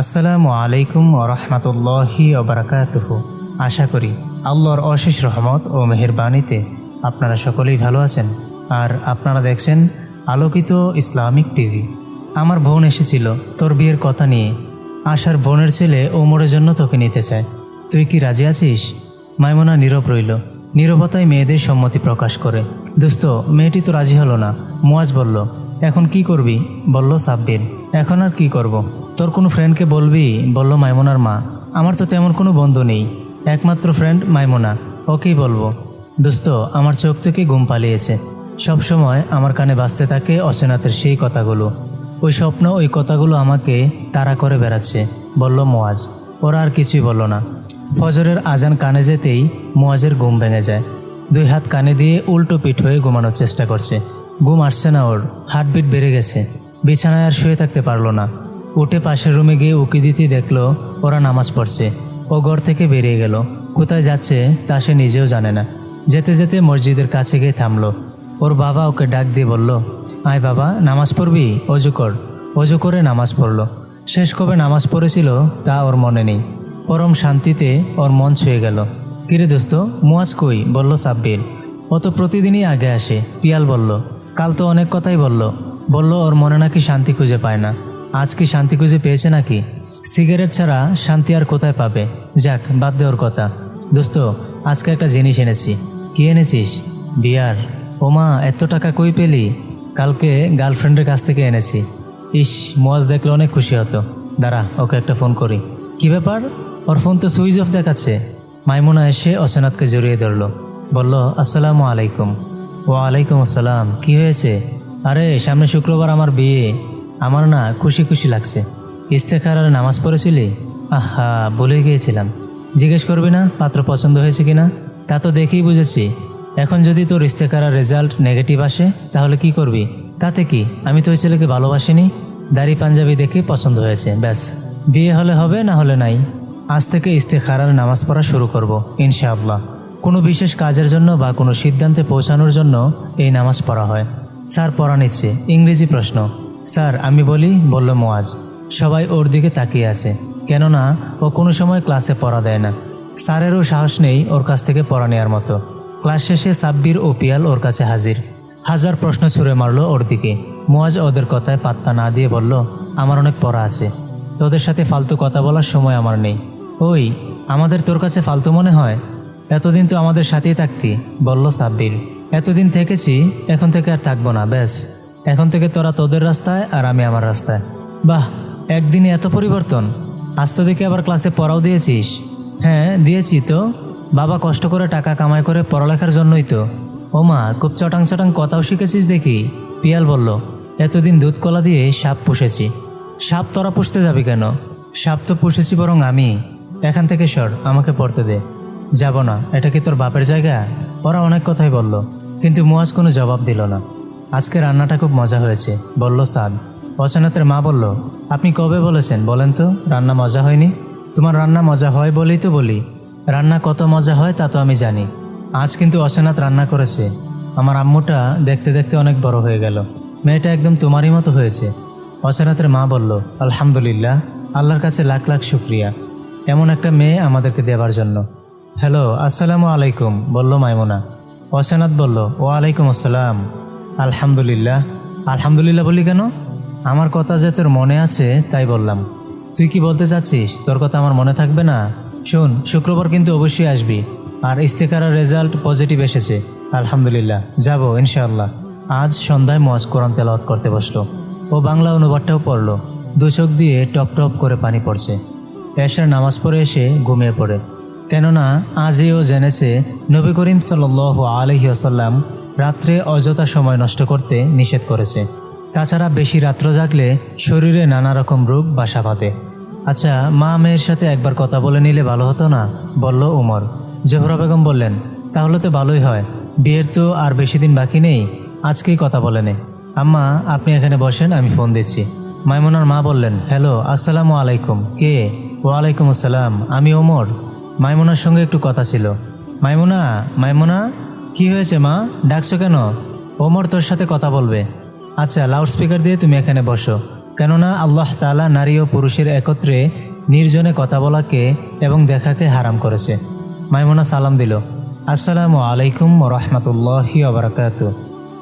আসসালামু আলাইকুম ওরহমতুল্লাহি ওবরাকাতুহু আশা করি আল্লাহর অশেষ রহমত ও মেহেরবানিতে আপনারা সকলেই ভালো আছেন। আর আপনারা দেখছেন আলোকিত ইসলামিক টিভি। আমার বোন এসেছিল তোর বিয়ের কথা নিয়ে। আশার বোনের ছেলে ওমরের জন্য তোকে নিতে চায়। তুই কি রাজি আছিস? মাইমোনা নীরব রইল। নীরবতায় মেয়েদের সম্মতি প্রকাশ করে। দোস্ত, মেয়েটি তো রাজি হলো না। মুয়াজ বলল, এখন কি করবি? বলল সাব্বির। এখন আর কি করব। তোর কোনো ফ্রেন্ডকে বলবি? বলল মাইমনার মা। আমার তো তেমন কোনো বন্ধু নেই। একমাত্র ফ্রেন্ড মাইমনা। ওকেই বলব। দোস্ত, আমার চোখ থেকে ঘুম পালিয়েছে। সবসময় আমার কানে বাজতে থাকে অচেনাতের সেই কথাগুলো। ওই স্বপ্ন, ওই কথাগুলো আমাকে তাড়া করে বেড়াচ্ছে। বলল মোয়াজ। ওরা আর কিছুই বলল না। ফজরের আজান কানে যেতেই মোয়াজের ঘুম ভেঙে যায়। দুই হাত কানে দিয়ে উল্টো পিঠ হয়ে ঘুমানোর চেষ্টা করছে। ঘুম আসছে না ওর। হার্টবিট বেড়ে গেছে। বিছানায় আর শুয়ে থাকতে পারল না। উঠে পাশের রুমে গিয়ে উকি দিতে দেখল, ওরা নামাজ পড়ছে। ও ঘর থেকে বেরিয়ে গেল। কোথায় যাচ্ছে, তা সে নিজেও জানে না। যেতে যেতে মসজিদের কাছে গিয়ে থামলো। ওর বাবা ওকে ডাক দিয়ে বলল, আয় বাবা, নামাজ পড়বি? অজু কর। অজু করে নামাজ পড়ল। শেষ কবে নামাজ পড়েছিল, তা ওর মনে নেই। পরম শান্তিতে ওর মন ছুঁয়ে গেল। কিরে দোস্ত, মুয়াজ কই? বলল সাব্বির। ও তো প্রতিদিনই আগে আসে। পিয়াল বলল, কাল তো অনেক কথাই বলল। বলল, ওর মনে নাকি শান্তি খুঁজে পায় না। আজ কি শান্তি খুঁজে পেয়েছে নাকি? সিগারেট ছাড়া শান্তি আর কোথায় পাবে? যাক, বাদ দে ওর কথা। দোস্ত, আজকে একটা জিনিস এনেছি। কি এনেছিস? বিয়ার। ওমা, এত টাকা কই পেলি? কালকে গার্লফ্রেন্ডের কাছ থেকে এনেছি। ইস, মোয়াজ দেখলে অনেক খুশি হতো। দাঁড়া, ওকে একটা ফোন করি। কি ব্যাপার? ওর ফোন তো সুইচ অফ দেখাচ্ছে। মাইমুনা এসে অচেনাথকে জড়িয়ে ধরল। বলল, আসসালামু আলাইকুম। ওয়ালাইকুম আসসালাম। কি হয়েছে? আরে, সামনে শুক্রবার আমার বিয়ে। আমার না খুশি খুশি লাগছে। ইস্তেখার আর নামাজ পড়েছিলি? আহা, ভুলে গিয়েছিলাম। জিজ্ঞেস করবি না, পাত্র পছন্দ হয়েছে কিনা? তা তো দেখেই বুঝেছি। এখন যদি তোর ইস্তেখারার রেজাল্ট নেগেটিভ আসে, তাহলে কি করবি? তাতে কি? আমি তো ওই ছেলেকে ভালোবাসিনি। দাড়ি পাঞ্জাবি দেখে পছন্দ হয়েছে, ব্যাস। বিয়ে হলে হবে না হলে নাই। আজ থেকে ইস্তেখারার নামাজ পড়া শুরু করব, ইনশাআল্লাহ। কোনো বিশেষ কাজের জন্য বা কোনো সিদ্ধান্তে পৌঁছানোর জন্য এই নামাজ পড়া হয়। স্যার, পড়া নিচ্ছে। ইংরেজি প্রশ্ন। স্যার, আমি বলি, বলল মোয়াজ। সবাই ওর দিকে তাকিয়ে আছে, কেননা ও কোনো সময় ক্লাসে পড়া দেয় না। স্যারেরও সাহস নেই ওর কাছ থেকে পড়া নেওয়ার মতো। ক্লাস শেষে সাব্বির ও পিয়াল ওর কাছে হাজির। হাজার প্রশ্ন ছুঁড়ে মারলো ওর দিকে। মোয়াজ ওদের কথায় পাত্তা না দিয়ে বলল, আমার অনেক পড়া আছে। তোদের সাথে ফালতু কথা বলার সময় আমার নেই। ওই, আমাদের তোর কাছে ফালতু মনে হয়? এতদিন তো আমাদের সাথেই থাকতি বলল সাব্বির। এতদিন থেকেছি, এখন থেকে আর থাকব না, ব্যাস। এখন থেকে তোরা তোদের রাস্তায় আর আমি আমার রাস্তায়। বাহ, একদিনে এত পরিবর্তন। আজ তো দেখি আবার ক্লাসে পড়াও দিয়েছিস। হ্যাঁ দিয়েছি তো। বাবা কষ্ট করে টাকা কামাই করে পড়ালেখার জন্যই তো। ও মা খুব চটাং চটাং কথাও শিখেছিস দেখি। পিয়াল বলল, এতদিন দুধ কলা দিয়ে সাপ পুষেছি। সাপ তোরা পুষতে যাবি কেন? সাপ তো পুষেছি বরং আমি। এখান থেকে সর, আমাকে পড়তে দে। যাব না, এটা কি তোর বাপের জায়গা? ওরা অনেক কথাই বলল, কিন্তু মুয়াজ কোনো জবাব দিল না। আজকে রান্নাটা খুব মজা হয়েছে, বলল সাদ। অচেনাতের মা বলল, আপনি কবে বলেছেন বলেন তো, রান্না মজা হয়নি? তোমার রান্না মজা হয় বলেই তো বলি। রান্না কত মজা হয় তা তো আমি জানি। আজ কিন্তু অচেনাত রান্না করেছে। আমার আম্মুটা দেখতে দেখতে অনেক বড় হয়ে গেল। মেয়েটা একদম তোমারই মতো হয়েছে। অচেনাতের মা বলল, আলহামদুলিল্লাহ, আল্লাহর কাছে লাখ লাখ শুক্রিয়া। এমন একটা মেয়ে আমাদেরকে দেবার জন্য। হ্যালো, আসসালামু আলাইকুম, বলল মাইমুনা। অসেনাত বলল ও আলাইকুম আসসালাম। আলহামদুলিল্লাহ। আলহামদুলিল্লাহ বলি কেন? আমার কথা যে তোর মনে আছে, তাই বললাম। তুই কি বলতে চাচ্ছিস? তোর কথা আমার মনে থাকবে না? শোন, শুক্রবার কিন্তু অবশ্যই আসবি। আর ইস্তেকারের রেজাল্ট পজিটিভ এসেছে। আলহামদুলিল্লাহ, যাব, ইনশাআল্লাহ। আজ সন্ধ্যায় মজ কোরআন তেলাওয়াত করতে বসল। ও বাংলা অনুবাদটাও পড়ল। দু চোখ দিয়ে টপ টপ করে পানি পড়ছে। এশার নামাজ পড়ে এসে ঘুমিয়ে পড়ে। কেননা, আজই ও জেনেছে, নবী করিম সাল আলহি আসাল্লাম রাত্রে অযথা সময় নষ্ট করতে নিষেধ করেছে। তাছাড়া বেশি রাত্র জাগলে শরীরে নানা রকম রোগ, বাসা বাঁধে। আচ্ছা মা মেয়ের সাথে একবার কথা বলে নিলে ভালো হতো না? বলল উমর। জোহরা বেগম বললেন, তাহলে তো ভালোই হয়। বিয়ের তো আর বেশি দিন বাকি নেই। আজকেই কথা বলে নে। আম্মা, আপনি এখানে বসেন, আমি ফোন দিচ্ছি। মাইমুনার মা বললেন, হ্যালো, আসসালামু আলাইকুম। কে? ওয়ালাইকুম আসসালাম। আমি ওমর। মাইমুনার সঙ্গে একটু কথা ছিল। মাইমুনা মাইমুনা? কি হয়েছে, মা? ডাকছো কেন? ওমর তোর সাথে কথা বলবে। আচ্ছা লাউড স্পিকার দিয়ে তুমি এখানে বসো। কেননা আল্লাহ তালা নারী ও পুরুষের একত্রে নির্জনে কথা বলাকে এবং দেখাকে হারাম করেছে। মাইমুনা সালাম দিল। আসসালামু আলাইকুম রহমতুল্লাহি আবরাকাত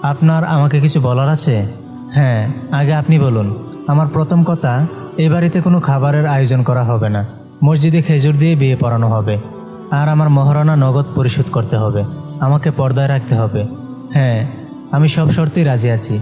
আপনার আমাকে কিছু বলার আছে? হ্যাঁ আগে আপনি বলুন। আমার প্রথম কথা, এ বাড়িতে কোনো খাবারের আয়োজন করা হবে না। মসজিদে খেজুর দিয়ে বিয়ে পড়ানো হবে। আর আমার মহারণা নগদ পরিশোধ করতে হবে। আমাকে পর্দায় রাখতে হবে। হ্যাঁ আমি সব শর্তেই রাজি আছি।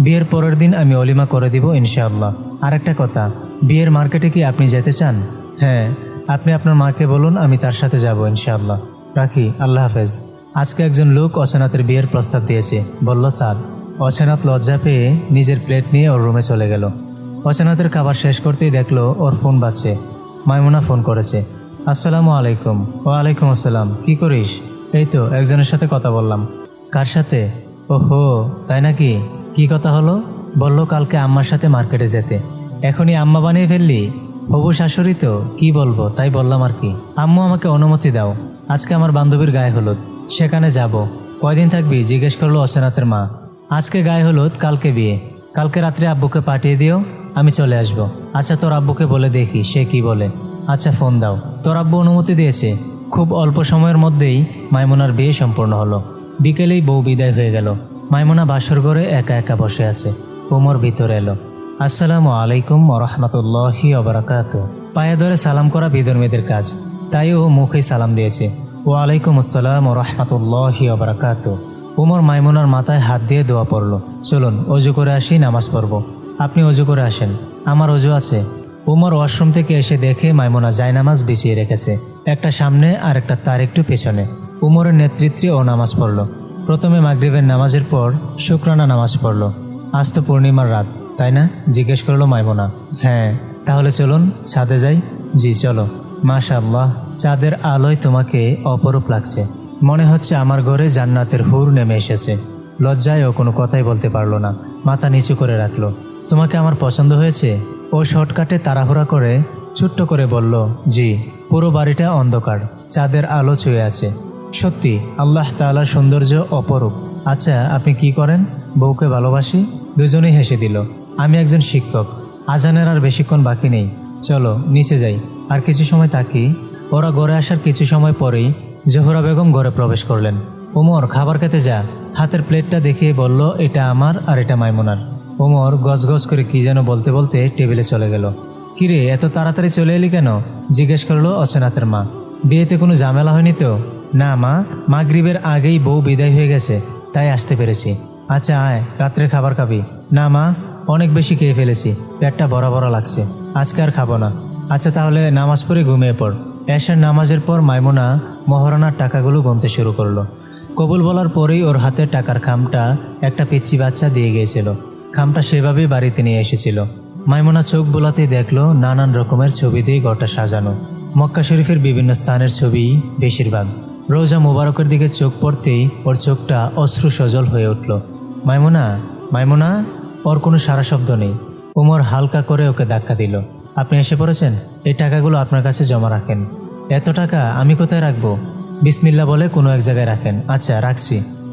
বিয়ের পরের দিন আমি অলিমা করে দিব ইনশাআল্লাহ। আর একটা কথা, বিয়ের মার্কেটে কি আপনি যেতে চান? হ্যাঁ আপনি আপনার মাকে বলুন, আমি তার সাথে যাব ইনশাআল্লাহ। রাখি, আল্লাহ হাফেজ। আজকে একজন লোক অচেনাতের বিয়ের প্রস্তাব দিয়েছে, বলল, সাদ। অচেনাত লজ্জা পেয়ে নিজের প্লেট নিয়ে ওর রুমে চলে গেল। অচেনাতের খাবার শেষ করতেই দেখল, ওর ফোন বাজছে। মাইমুনা ফোন করেছে, আসসালামু আলাইকুম। ওয়ালাইকুম আসসালাম, কি করিস? এই তো, একজনের সাথে কথা বললাম। কার সাথে? ওহো, তাই নাকি? কি কথা হলো? বলল কালকে আম্মার সাথে মার্কেটে যেতে। এখনই আম্মা বানিয়ে ফেললি? হবু শাশুড়ি তো, কি বলব, তাই বললাম আর কি। আম্মু আমাকে অনুমতি দাও। আজকে আমার বান্ধবীর গায়ে হলুদ। সেখানে যাব। কয়দিন থাকবি? জিজ্ঞেস করল অসেনাথের মা। আজকে গায়ে হলুদ, কালকে বিয়ে। কালকে রাত্রে আব্বুকে পাঠিয়ে দিও, আমি চলে আসব। আচ্ছা তোর আব্বুকে বলে দেখি, সে কি বলে। আচ্ছা ফোন দাও। তোর আব্বু অনুমতি দিয়েছে। খুব অল্প সময়ের মধ্যেই মাইমুনার বিয়ে সম্পূর্ণ হলো। বিকেলেই বউ বিদায় হয়ে গেল। মাইমুনা বাসর ঘরে একা একা বসে আছে। ওমর ভিতরে এলো। আসসালামু আলাইকুম রহমতুল্লাহি অবরাকাত পায়ে ধরে সালাম করা বিধর্মীদের কাজ। তাই ও মুখে সালাম দিয়েছে। ও আলাইকুম আসসালাম রহমতুল্লাহি অবরাকাত ওমর মাইমুনার মাথায় হাত দিয়ে দোয়া পড়ল। চলুন অজু করে আসি, নামাজ পড়ব। আপনি অজু করে আসেন। আমার অজু আছে। উমর ওয়াশরুম থেকে এসে দেখে মাইমোনা জায়নামাজ বিছিয়ে রেখেছে। একটা সামনে আর একটা তার একটু পেছনে। উমরের নেতৃত্বে ও নামাজ পড়ল। প্রথমে মাগরিবের নামাজের পর শুক্রানা নামাজ পড়ল। আজ তো পূর্ণিমার রাত, তাই না? জিজ্ঞেস করল মাইমুনা। হ্যাঁ তাহলে চলুন, ছাদে যাই? জি, চলো। মাশাআল্লাহ, চাঁদের আলোয় তোমাকে অপরূপ লাগছে। মনে হচ্ছে আমার ঘরে জান্নাতের হুর নেমে এসেছে। লজ্জায় ও কোনো কথাই বলতে পারল না। মাথা নিচু করে রাখল। তোমাকে আমার পছন্দ হয়েছে? ও শর্টকাটে তাড়াহুড়া করে ছোট্ট করে বলল, জি, পুরো বাড়িটা অন্ধকার, চাঁদের আলো ছুঁয়ে আছে। সত্যি, আল্লাহ তাআলার সৌন্দর্য অপরূপ। আচ্ছা আপনি কি করেন? বউকে ভালোবাসি? দুজনেই হেসে দিল, আমি একজন শিক্ষক, আজানের আর বেশিক্ষণ বাকি নেই। চলো, নিচে যাই, আর কিছু সময় থাকি। ওরা ঘরে আসার কিছু সময় পরেই জোহরা বেগম ঘরে প্রবেশ করলেন। ওমর, খাবার খেতে যা। হাতের প্লেটটা দেখিয়ে বলল, এটা আমার আর এটা মাইমুনার। ওমর গজগজ করে কি যেন বলতে বলতে টেবিলে চলে গেল। কিরে, এত তাড়াতাড়ি চলে এলি কেন? জিজ্ঞেস করল অচেনাথের মা। বিয়েতে কোনো ঝামেলা হয়নি তো? না মা, মাগরিবের আগেই বউ বিদায় হয়ে গেছে, তাই আসতে পেরেছি। আচ্ছা আয়, রাত্রে খাবার খাবি। না মা, অনেক বেশি খেয়ে ফেলেছি, পেটটা বড় বড় লাগছে, আজকে আর খাব না। আচ্ছা তাহলে নামাজ পড়ে ঘুমিয়ে পড়। এশার নামাজের পর মাইমুনা মহারণার টাকাগুলো গুনতে শুরু করল। কবুল বলার পরেই ওর হাতে টাকার খামটা একটা পিচ্ছি বাচ্চা দিয়ে গিয়েছিল। খামটা সেভাবেই বাড়িতে নিয়ে এসেছিল। মাইমুনা চোখ বোলাতেই দেখল নানান রকমের ছবি দিয়ে ঘরটা সাজানো। মক্কা শরীফের বিভিন্ন স্থানের ছবি বেশিরভাগ। রোজা মোবারকের দিকে চোখ পড়তেই ওর চোখটা অশ্রু সজল হয়ে উঠল। মাইমুনা, মাইমোনা, ওর কোনো সারা শব্দ নেই। উমর হালকা করে ওকে ধাক্কা দিল। আপনি এসে পড়েছেন? এই টাকাগুলো আপনার কাছে জমা রাখেন। এত টাকা আমি কোথায় রাখব? বিসমিল্লা বলে কোনো এক জায়গায় রাখেন। আচ্ছা রাখছি।